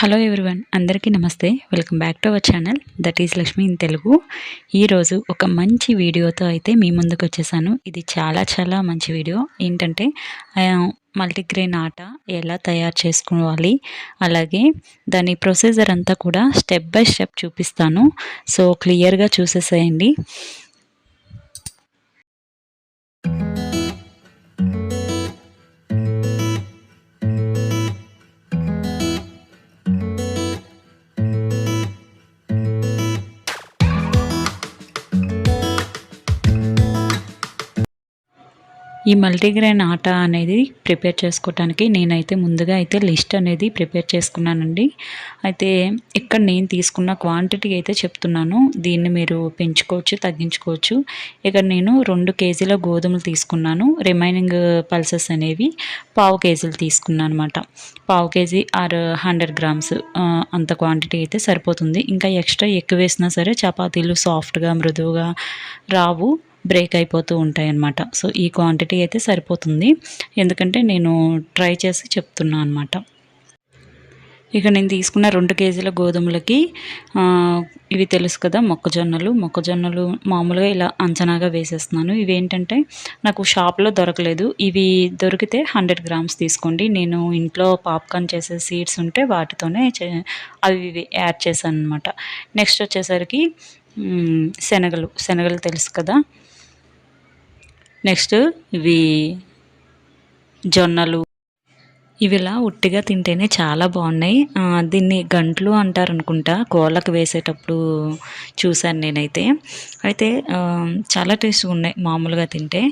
Hello everyone అందరికీ నమస్తే. Welcome back to our channel that is Lakshmi in Telugu ఈరోజు ఒక మంచి వీడియోతో అయితే మీ ముందుకు వచ్చేసాను. ఇది చాలా చాలా మంచి వీడియో. ఏంటంటే మల్టీగ్రెయిన్ ఆట ఎలా తయారు చేసుకోవాలి అలాగే దాని ప్రొసీజర్ అంతా కూడా స్టెప్ బై స్టెప్ చూపిస్తాను. సో క్లియర్గా చూసేసేయండి. ఈ మల్టీగ్రెయిన్ ఆట అనేది ప్రిపేర్ చేసుకోవటానికి నేనైతే ముందుగా అయితే లిస్ట్ అనేది ప్రిపేర్ చేసుకున్నానండి. అయితే ఇక్కడ నేను తీసుకున్న క్వాంటిటీ అయితే చెప్తున్నాను. దీన్ని మీరు పెంచుకోవచ్చు తగ్గించుకోవచ్చు. ఇక్కడ నేను రెండు కేజీల గోధుమలు తీసుకున్నాను. రిమైనింగ్ పల్సెస్ అనేవి పావు కేజీలు తీసుకున్నాను అనమాట పావు కేజీ ఆర్ హండ్రెడ్ గ్రామ్స్ అంత క్వాంటిటీ అయితే సరిపోతుంది. ఇంకా ఎక్స్ట్రా ఎక్కువ వేసినా సరే చపాతీలు సాఫ్ట్గా మృదువుగా రావు. బ్రేక్ అయిపోతూ ఉంటాయి అన్నమాట సో ఈ క్వాంటిటీ అయితే సరిపోతుంది. ఎందుకంటే నేను ట్రై చేసి చెప్తున్నాను అనమాట ఇక నేను తీసుకున్న రెండు కేజీల గోధుమలకి ఇవి తెలుసు కదా మొక్కజొన్నలు. మొక్కజొన్నలు మామూలుగా ఇలా అంచనాగా వేసేస్తున్నాను. ఇవి ఏంటంటే నాకు షాప్లో దొరకలేదు. ఇవి దొరికితే హండ్రెడ్ గ్రామ్స్ తీసుకోండి. నేను ఇంట్లో పాప్కార్న్ చేసే సీడ్స్ ఉంటే వాటితోనే అవి యాడ్ చేశాను అనమాట నెక్స్ట్ వచ్చేసరికి శనగలు. శనగలు తెలుసు కదా నెక్స్ట్ ఇవి జొన్నలు. ఇవి ఇలా ఉట్టిగా తింటేనే చాలా బాగున్నాయి. దీన్ని గంట్లు అంటారు అనుకుంటా కోళ్ళకు వేసేటప్పుడు చూశాను నేనైతే. అయితే చాలా టేస్ట్గా ఉన్నాయి మామూలుగా తింటే.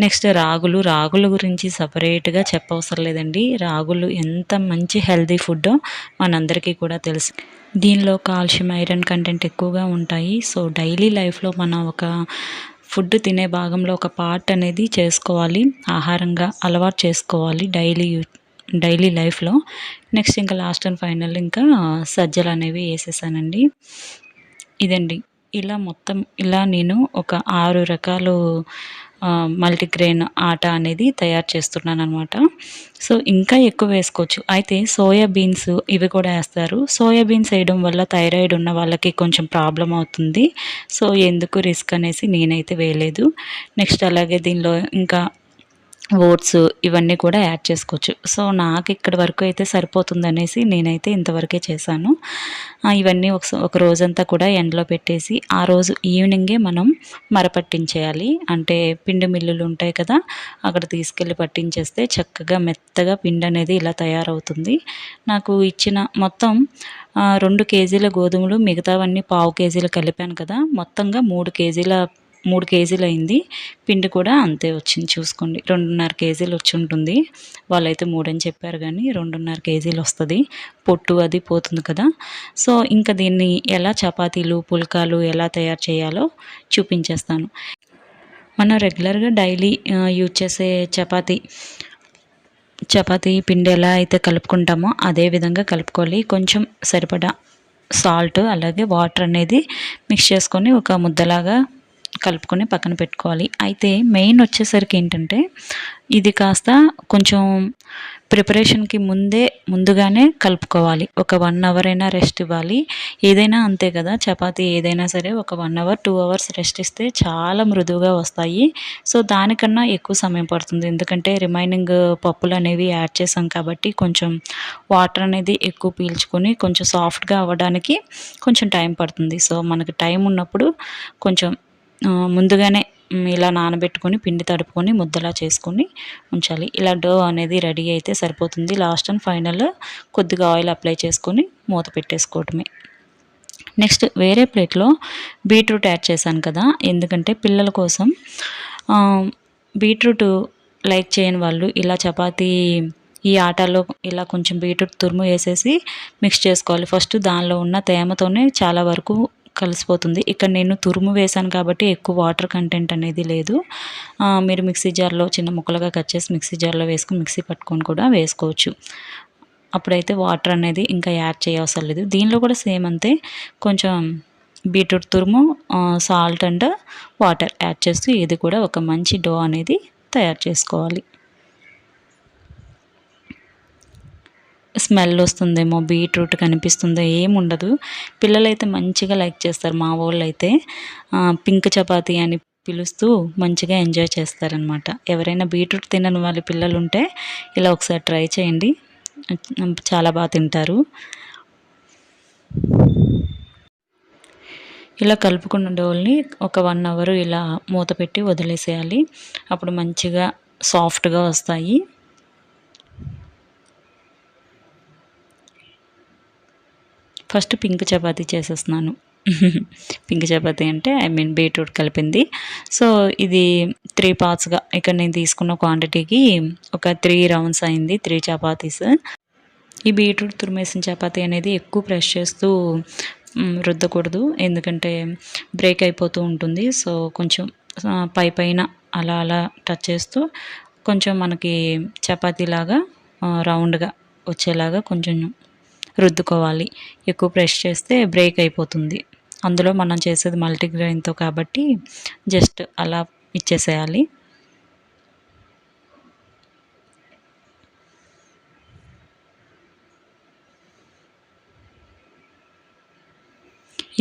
నెక్స్ట్ రాగులు రాగుల గురించి సపరేట్గా చెప్పవసరం లేదండి. రాగులు ఎంత మంచి హెల్దీ ఫుడ్ మనందరికీ కూడా తెలుసు. దీనిలో కాల్షియం ఐరన్ కంటెంట్ ఎక్కువగా ఉంటాయి. సో డైలీ లైఫ్లో మనం ఒక ఫుడ్ తినే భాగంలో ఒక పార్ట్ అనేది చేసుకోవాలి. ఆహారంగా అలవాటు చేసుకోవాలి డైలీ డైలీ లైఫ్లో నెక్స్ట్ ఇంకా లాస్ట్ అండ్ ఫైనల్ ఇంకా సజ్జలు అనేవి వేసేసానండి. ఇదండి. ఇలా మొత్తం ఇలా నేను ఒక ఆరు రకాలు మల్టీగ్రెయిన్ ఆట అనేది తయారు చేస్తున్నాను అనమాట సో ఇంకా ఎక్కువ వేసుకోవచ్చు. అయితే సోయా బీన్స్ ఇవి కూడా వేస్తారు. సోయా బీన్స్ వేయడం వల్ల థైరాయిడ్ ఉన్న వాళ్ళకి కొంచెం ప్రాబ్లం అవుతుంది. సో ఎందుకు రిస్క్ అనేసి నేనైతే వేయలేదు. నెక్స్ట్ అలాగే దీనిలో ఇంకా ఓట్స్ ఇవన్నీ కూడా యాడ్ చేసుకోవచ్చు. సో నాకు ఇక్కడ వరకు అయితే సరిపోతుంది అనేసి నేనైతే ఇంతవరకే చేశాను. ఇవన్నీ ఒక ఒక రోజంతా కూడా ఎండలో పెట్టేసి ఆ రోజు ఈవినింగే మనం మరపట్టించేయాలి. అంటే పిండి మిల్లులు ఉంటాయి కదా అక్కడ తీసుకెళ్ళి పట్టించేస్తే చక్కగా మెత్తగా పిండి అనేది ఇలా తయారవుతుంది. నాకు ఇచ్చిన మొత్తం రెండు కేజీల గోధుమలు మిగతావన్నీ పావు కేజీలు కలిపాను కదా మొత్తంగా మూడు కేజీల మూడు కేజీలు అయింది పిండి కూడా అంతే వచ్చింది చూసుకోండి. రెండున్నర కేజీలు వచ్చి ఉంటుంది. వాళ్ళైతే మూడని చెప్పారు కానీ రెండున్నర కేజీలు వస్తుంది. పొట్టు అది పోతుంది కదా. సో ఇంకా దీన్ని ఎలా చపాతీలు పుల్కాలు ఎలా తయారు చేయాలో చూపించేస్తాను. మనం రెగ్యులర్గా డైలీ యూజ్ చేసే చపాతీ చపాతీ పిండి ఎలా అయితే కలుపుకుంటామో అదే విధంగా కలుపుకోవాలి. కొంచెం సరిపడా సాల్ట్ అలాగే వాటర్ అనేది మిక్స్ చేసుకొని ఒక ముద్దలాగా కలుపుకొని పక్కన పెట్టుకోవాలి. అయితే మెయిన్ వచ్చేసరికి ఏంటంటే ఇది కాస్త కొంచెం ప్రిపరేషన్కి ముందే ముందుగానే కలుపుకోవాలి. ఒక వన్ అవర్ అయినా రెస్ట్ ఇవ్వాలి. ఏదైనా అంతే కదా చపాతి ఏదైనా సరే ఒక one hour two hours rest ఇస్తే చాలా మృదువుగా వస్తాయి. సో దానికన్నా ఎక్కువ సమయం పడుతుంది. ఎందుకంటే రిమైనింగ్ పప్పులు అనేవి యాడ్ చేసాం కాబట్టి కొంచెం వాటర్ అనేది ఎక్కువ పీల్చుకొని కొంచెం సాఫ్ట్గా అవ్వడానికి కొంచెం టైం పడుతుంది. సో మనకు టైం ఉన్నప్పుడు కొంచెం ముందుగానే ఇలా నానబెట్టుకొని పిండి తడుపుకొని ముద్దలా చేసుకొని ఉంచాలి. ఇలా డో అనేది రెడీ అయితే సరిపోతుంది. లాస్ట్ అండ్ ఫైనల్ కొద్దిగా ఆయిల్ అప్లై చేసుకొని మూత పెట్టేసుకోవటమే. నెక్స్ట్ వేరే ప్లేట్లో బీట్రూట్ యాడ్ చేశాను కదా. ఎందుకంటే పిల్లల కోసం బీట్రూట్ లైక్ చేయని వాళ్ళు ఇలా చపాతీ ఈ ఆటలో ఇలా కొంచెం బీట్రూట్ తురుము వేసేసి మిక్స్ చేసుకోవాలి. ఫస్ట్ దానిలో ఉన్న తేమతోనే చాలా వరకు కలిసిపోతుంది. ఇక్కడ నేను తురుము వేసాను కాబట్టి ఎక్కువ వాటర్ కంటెంట్ అనేది లేదు. మీరు మిక్సీ జార్లో చిన్న ముక్కలుగా కట్ చేసి మిక్సీ జార్లో వేసుకుని మిక్సీ పట్టుకొని కూడా వేసుకోవచ్చు. అప్పుడైతే వాటర్ అనేది ఇంకా యాడ్ చేయవసరం లేదు. దీనిలో కూడా సేమ్ అంతే. కొంచెం బీట్రూట్ తురుము సాల్ట్ అండ్ వాటర్ యాడ్ చేస్తూ ఇది కూడా ఒక మంచి డో అనేది తయారు చేసుకోవాలి. స్మెల్ వస్తుందేమో బీట్రూట్ కనిపిస్తుందో ఏముండదు పిల్లలైతే మంచిగా లైక్ చేస్తారు మా వాళ్ళు అయితే పింక్ చపాతీ అని పిలుస్తూ మంచిగా ఎంజాయ్ చేస్తారనమాట ఎవరైనా బీట్రూట్ తినని వాళ్ళ పిల్లలు ఉంటే ఇలా ఒకసారి ట్రై చేయండి. చాలా బాగా తింటారు. ఇలా కలుపుకున్న డోల్ని ఒక వన్ అవర్ ఇలా మూత పెట్టి వదిలేసేయాలి. అప్పుడు మంచిగా సాఫ్ట్గా వస్తాయి. ఫస్ట్ పింక్ చపాతీ చేసేస్తున్నాను. పింక్ చపాతీ అంటే ఐ మీన్ బీట్రూట్ కలిపింది. సో ఇది త్రీ పార్ట్స్గా ఇక్కడ నేను తీసుకున్న క్వాంటిటీకి ఒక త్రీ రౌండ్స్ అయింది త్రీ చపాతీస్ ఈ బీట్రూట్ తురిమేసిన చపాతీ అనేది ఎక్కువ ప్రెష్ చేస్తూ రుద్దకూడదు. ఎందుకంటే బ్రేక్ అయిపోతూ ఉంటుంది. సో కొంచెం పై పైన అలా అలా టచ్ చేస్తూ కొంచెం మనకి చపాతీలాగా రౌండ్గా వచ్చేలాగా కొంచెం రుద్దుకోవాలి. ఎక్కువ ప్రెష్ చేస్తే బ్రేక్ అయిపోతుంది. అందులో మనం చేసేది మల్టీగ్రెయిన్తో కాబట్టి జస్ట్ అలా ఇచ్చేసేయాలి.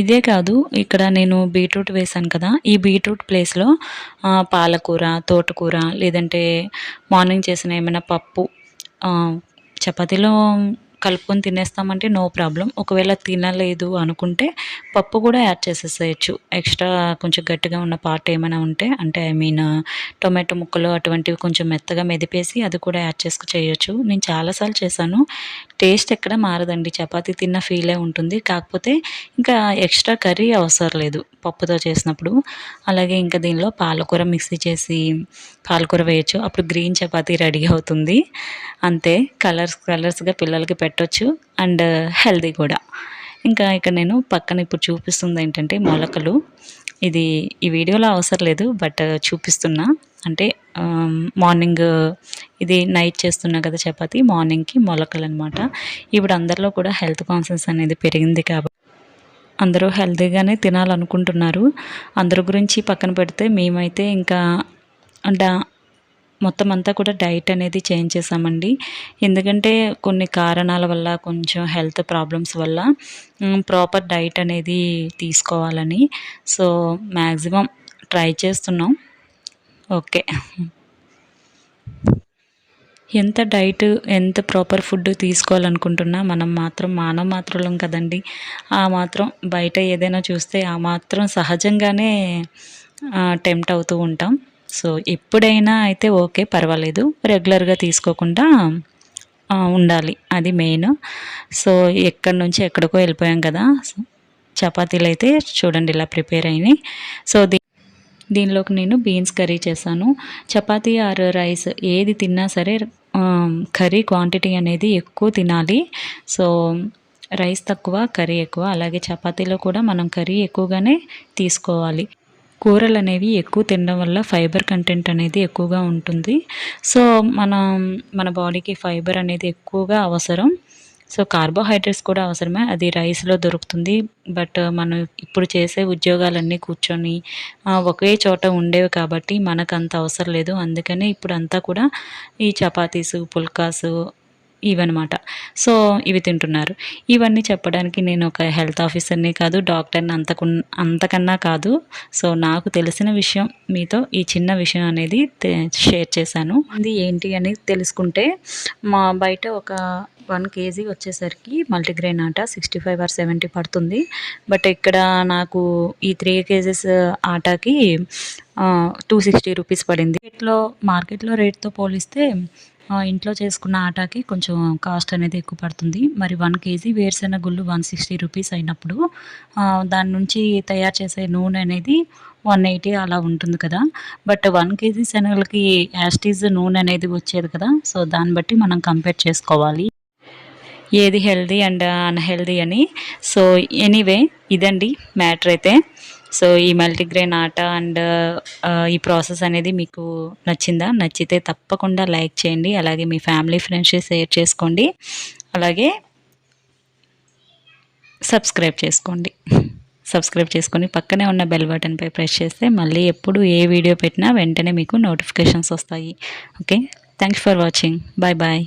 ఇదే కాదు ఇక్కడ నేను బీట్రూట్ వేసాను కదా. ఈ బీట్రూట్ ప్లేస్లో పాలకూర తోటకూర లేదంటే మార్నింగ్ చేసిన ఏమైనా పప్పు చపాతీలో కలుపుకొని తినేస్తామంటే నో ప్రాబ్లం. ఒకవేళ తినలేదు అనుకుంటే పప్పు కూడా యాడ్ చేసేసేయచ్చు. ఎక్స్ట్రా కొంచెం గట్టిగా ఉన్న పార్ట్ ఏమైనా ఉంటే అంటే ఐ మీన్ టొమాటో ముక్కలు అటువంటివి కొంచెం మెత్తగా మెదిపేసి అది కూడా యాడ్ చేసుకు చేయొచ్చు. నేను చాలాసార్లు చేశాను. టేస్ట్ ఎక్కడ మారదండి. చపాతీ తిన్న ఫీలే ఉంటుంది. కాకపోతే ఇంకా ఎక్స్ట్రా కర్రీ అవసరం లేదు పప్పుతో చేసినప్పుడు. అలాగే ఇంకా దీనిలో పాలకూర మిక్సీ చేసి పాలకూర వేయచ్చు. అప్పుడు గ్రీన్ చపాతీ రెడీ అవుతుంది. అంతే. కలర్స్ కలర్స్గా పిల్లలకి పెట్టవచ్చు అండ్ హెల్దీ కూడా. ఇంకా ఇక్కడ నేను పక్కన ఇప్పుడు చూపిస్తుంది ఏంటంటే మొలకలు. ఇది ఈ వీడియోలో అవసరం లేదు బట్ చూపిస్తున్నా. అంటే మార్నింగ్ ఇది నైట్ చేస్తున్నా కదా చపాతి మార్నింగ్కి మొలకలు అనమాట ఇప్పుడు అందరిలో కూడా హెల్త్ కాన్షియస్ అనేది పెరిగింది కాబట్టి అందరూ హెల్తీగానే తినాలనుకుంటున్నారు. అందరి గురించి పక్కన పెడితే మేమైతే ఇంకా అంటే మొత్తం అంతా కూడా డైట్ అనేది చేంజ్ చేసామండి ఎందుకంటే కొన్ని కారణాల వల్ల కొంచెం హెల్త్ ప్రాబ్లమ్స్ వల్ల ప్రాపర్ డైట్ అనేది తీసుకోవాలని. సో మ్యాక్సిమం ట్రై చేస్తున్నాం. ఓకే. ఎంత డైట్ ఎంత ప్రాపర్ ఫుడ్ తీసుకోవాలనుకుంటున్నా మనం మాత్రం మానవ మాత్రలం కదండి. ఆ మాత్రం బయట ఏదైనా చూస్తే ఆ మాత్రం సహజంగానే టెంప్ట్ అవుతూ ఉంటాం. సో ఎప్పుడైనా అయితే ఓకే పర్వాలేదు. రెగ్యులర్గా తీసుకోకుండా ఉండాలి. అది మెయిన్. సో ఎక్కడి నుంచి ఎక్కడికో వెళ్ళిపోయాం కదా. చపాతీలు అయితే చూడండి ఇలా ప్రిపేర్ అయినాయి. సో దీ దీనిలోకి నేను బీన్స్ కర్రీ చేశాను. చపాతీ ఆర్ రైస్ ఏది తిన్నా సరే కర్రీ క్వాంటిటీ అనేది ఎక్కువ తినాలి. సో రైస్ తక్కువ కర్రీ ఎక్కువ. అలాగే చపాతీలో కూడా మనం కర్రీ ఎక్కువగానే తీసుకోవాలి. కూరలు అనేవి ఎక్కువ తినడం వల్ల ఫైబర్ కంటెంట్ అనేది ఎక్కువగా ఉంటుంది. సో మనం మన బాడీకి ఫైబర్ అనేది ఎక్కువగా అవసరం. సో కార్బోహైడ్రేట్స్ కూడా అవసరమే. అది రైస్లో దొరుకుతుంది. బట్ మనం ఇప్పుడు చేసే ఉద్యోగాలన్నీ కూర్చొని ఒకే చోట ఉండేవి కాబట్టి మనకు అంత అవసరం లేదు. అందుకనే ఇప్పుడు అంతా కూడా ఈ చపాతీసు పుల్కాసు ఇవన్నమాట. సో ఇవి తింటున్నారు. ఇవన్నీ చెప్పడానికి నేను ఒక హెల్త్ ఆఫీసర్ని కాదు డాక్టర్ని అంతకు అంతకన్నా కాదు. సో నాకు తెలిసిన విషయం మీతో ఈ చిన్న విషయం అనేది షేర్ చేశాను. ఇది ఏంటి అని తెలుసుకుంటే మా బయట ఒక వన్ కేజీ వచ్చేసరికి multigrain atta sixty five or seventy పడుతుంది. బట్ ఇక్కడ నాకు ఈ త్రీ కేజెస్ ఆటాకి టూ సిక్స్టీ రూపీస్ పడింది. మార్కెట్లో మార్కెట్లో రేట్తో పోలిస్తే ఇంట్లో చేసుకున్న ఆటాకి కొంచెం కాస్ట్ అనేది ఎక్కువ పడుతుంది. మరి వన్ కేజీ వేరుశెనగ గుళ్ళు వన్ సిక్స్టీ రూపీస్ అయినప్పుడు దాని నుంచి తయారు చేసే నూనె అనేది వన్ ఎయిటీ అలా ఉంటుంది కదా. బట్ వన్ కేజీ శనగలకి యాస్టీజ్ నూనె అనేది వచ్చేది కదా. సో దాన్ని బట్టి మనం కంపేర్ చేసుకోవాలి. ఏది హెల్దీ అండ్ అన్హెల్దీ అని. సో ఎనీవే ఇదండి మ్యాటర్ అయితే. సో ఈ మల్టీగ్రెయిన్ ఆట అండ్ ఈ ప్రాసెస్ అనేది మీకు నచ్చిందా? నచ్చితే తప్పకుండా లైక్ చేయండి. అలాగే మీ ఫ్యామిలీ ఫ్రెండ్స్ షేర్ చేసుకోండి. అలాగే సబ్స్క్రైబ్ చేసుకోండి. సబ్స్క్రైబ్ చేసుకొని పక్కనే ఉన్న బెల్ బటన్పై ప్రెస్ చేస్తే మళ్ళీ ఎప్పుడు ఏ వీడియో పెట్టినా వెంటనే మీకు నోటిఫికేషన్స్ వస్తాయి. Okay? Thanks for watching. Bye bye.